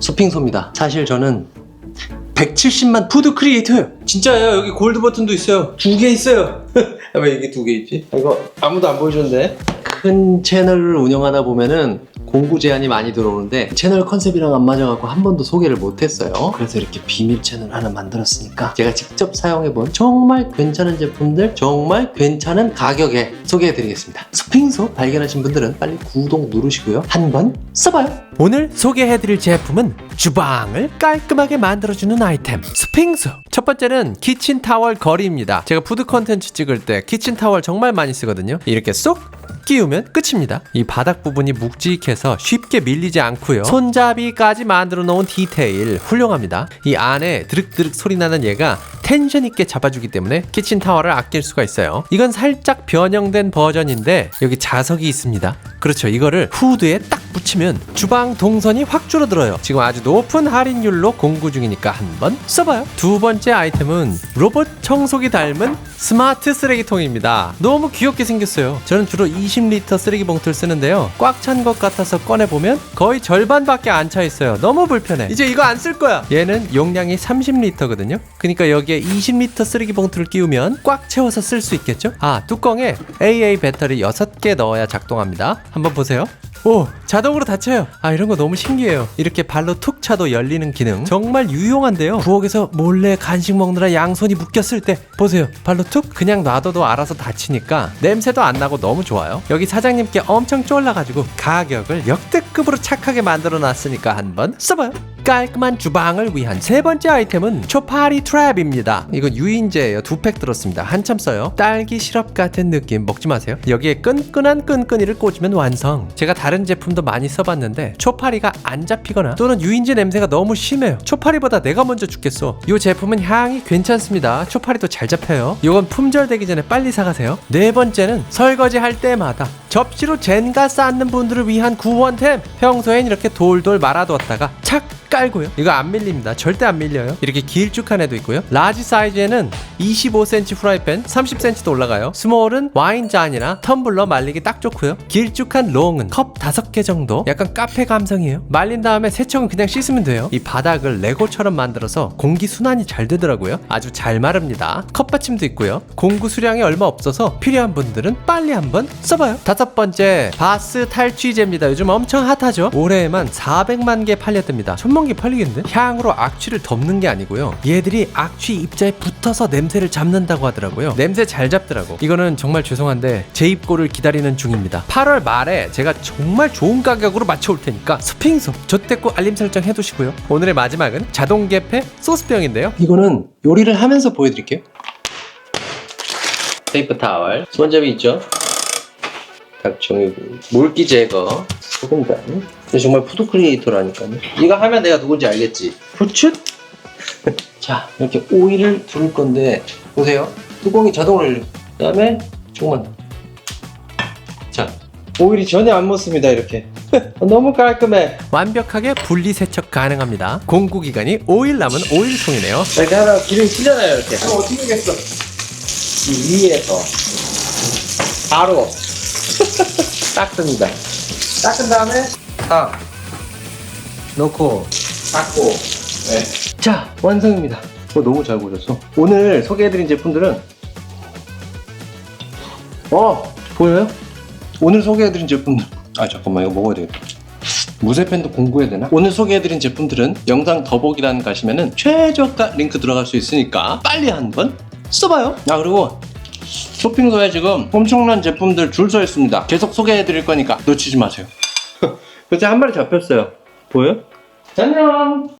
서핑소입니다. 사실 저는 170만 푸드 크리에이터예요. 진짜예요. 여기 골드 버튼도 있어요. 두 개 있어요. 왜 이게 두 개 있지? 이거 아무도 안 보여줬는데. 큰 채널을 운영하다 보면은 공구 제한이 많이 들어오는데 채널 컨셉이랑 안 맞아갖고 한 번도 소개를 못했어요. 그래서 이렇게 비밀 채널 하나 만들었으니까 제가 직접 사용해본 정말 괜찮은 제품들, 정말 괜찮은 가격에 소개해드리겠습니다. 스핑소 발견하신 분들은 빨리 구독 누르시고요. 한번 써봐요. 오늘 소개해드릴 제품은 주방을 깔끔하게 만들어주는 아이템 스핑스 첫 번째는 키친타월 거리입니다 제가 푸드 컨텐츠 찍을 때 키친타월 정말 많이 쓰거든요 이렇게 쏙 끼우면 끝입니다. 이 바닥 부분이 묵직해서 쉽게 밀리지 않고요. 손잡이까지 만들어 놓은 디테일 훌륭합니다. 이 안에 드륵드륵 소리 나는 얘가 텐션 있게 잡아주기 때문에 키친타월을 아낄 수가 있어요 이건 살짝 변형된 버전인데 여기 자석이 있습니다 그렇죠 이거를 후드에 딱 붙이면 주방 동선이 확 줄어들어요. 지금 아주 높은 할인율로 공구 중이니까 한번 써봐요. 두 번째 아이템은 로봇 청소기 닮은 스마트 쓰레기통입니다. 너무 귀엽게 생겼어요. 저는 주로 20리터 쓰레기 봉투를 쓰는데요. 꽉 찬 것 같아서 꺼내보면 거의 절반밖에 안 차 있어요. 너무 불편해. 이제 이거 안 쓸 거야. 얘는 용량이 30리터거든요. 그러니까 여기에 20리터 쓰레기 봉투를 끼우면 꽉 채워서 쓸 수 있겠죠? 아, 뚜껑에 AA 배터리 6개 넣어야 작동합니다. 한번 보세요. 오 자동으로 닫혀요. 아 이런 거 너무 신기해요. 이렇게 발로 툭 차도 열리는 기능. 정말 유용한데요. 부엌에서 몰래 간식 먹느라 양손이 묶였을 때 보세요. 발로 툭 그냥 놔둬도 알아서 닫히니까 냄새도 안 나고 너무 좋아요. 여기 사장님께 엄청 쫄라가지고 가격을 역대급으로 착하게 만들어 놨으니까 한번 써봐요 깔끔한 주방을 위한 세 번째 아이템은 초파리 트랩입니다. 이건 유인제예요. 두 팩 들었습니다. 한참 써요. 딸기 시럽 같은 느낌. 먹지 마세요. 여기에 끈끈한 끈끈이를 꽂으면 완성. 제가 다른 제품도 많이 써봤는데 초파리가 안 잡히거나 또는 유인제 냄새가 너무 심해요. 초파리보다 내가 먼저 죽겠어. 이 제품은 향이 괜찮습니다. 초파리도 잘 잡혀요. 이건 품절되기 전에 빨리 사가세요. 네 번째는 설거지 할 때마다 접시로 젠가 쌓는 분들을 위한 구원템. 평소엔 이렇게 돌돌 말아두었다가 착 깔고요. 이거 안 밀립니다. 절대 안 밀려요. 이렇게 길쭉한 애도 있고요. 라지 사이즈에는 25cm 프라이팬, 30cm도 올라가요. 스몰은 와인 잔이나 텀블러 말리기 딱 좋고요. 길쭉한 롱은 컵 5개 정도. 약간 카페 감성이에요. 말린 다음에 세척은 그냥 씻으면 돼요. 이 바닥을 레고처럼 만들어서 공기 순환이 잘 되더라고요. 아주 잘 마릅니다. 컵 받침도 있고요. 공구 수량이 얼마 없어서 필요한 분들은 빨리 한번 써봐요. 다섯 번째 바스 탈취제입니다. 요즘 엄청 핫하죠. 올해에만 400만 개 팔렸답니다. 개 팔리겠는데? 향으로 악취를 덮는 게 아니고요. 얘들이 악취 입자에 붙어서 냄새를 잡는다고 하더라고요. 냄새 잘 잡더라고. 이거는 정말 죄송한데 제 입고를 기다리는 중입니다. 8월 말에 제가 정말 좋은 가격으로 맞춰올 테니까 스핑소 저때고 알림 설정 해두시고요. 오늘의 마지막은 자동 개폐 소스병인데요. 이거는 요리를 하면서 보여드릴게요. 페이퍼 타월, 손잡이 있죠? 각종 물기 제거, 소금간. 이거 정말 푸드 크리에이터라니까요. 이거 하면 내가 누군지 알겠지? 후추? 자, 이렇게 오일을 두를 건데, 보세요. 뚜껑이 자동으로 열려. 그 다음에 조금만 더. 자, 오일이 전혀 안 묻습니다, 이렇게. 너무 깔끔해. 완벽하게 분리 세척 가능합니다. 공구 기간이 5일 남은 오일통이네요. 이렇게 하나 기름이 튀잖아요 이렇게 그럼 어떻게 하겠어 이 위에서 바로 닦습니다 닦은 다음에 딱 넣고 닦고 자 완성입니다 어, 너무 잘 보셨어 오늘 소개해드린 제품들은 어 보여요? 오늘 소개해드린 제품들 아 잠깐만 이거 먹어야 되겠다 무쇠팬도 공구해야 되나? 오늘 소개해드린 제품들은 영상 더보기란 가시면은 최저가 링크 들어갈 수 있으니까 빨리 한번 써봐요. 아 그리고 쇼핑소에 지금 엄청난 제품들 줄 서 있습니다. 계속 소개해드릴 거니까 놓치지 마세요. 그때 한 마리 잡혔어요. 보여? 안녕.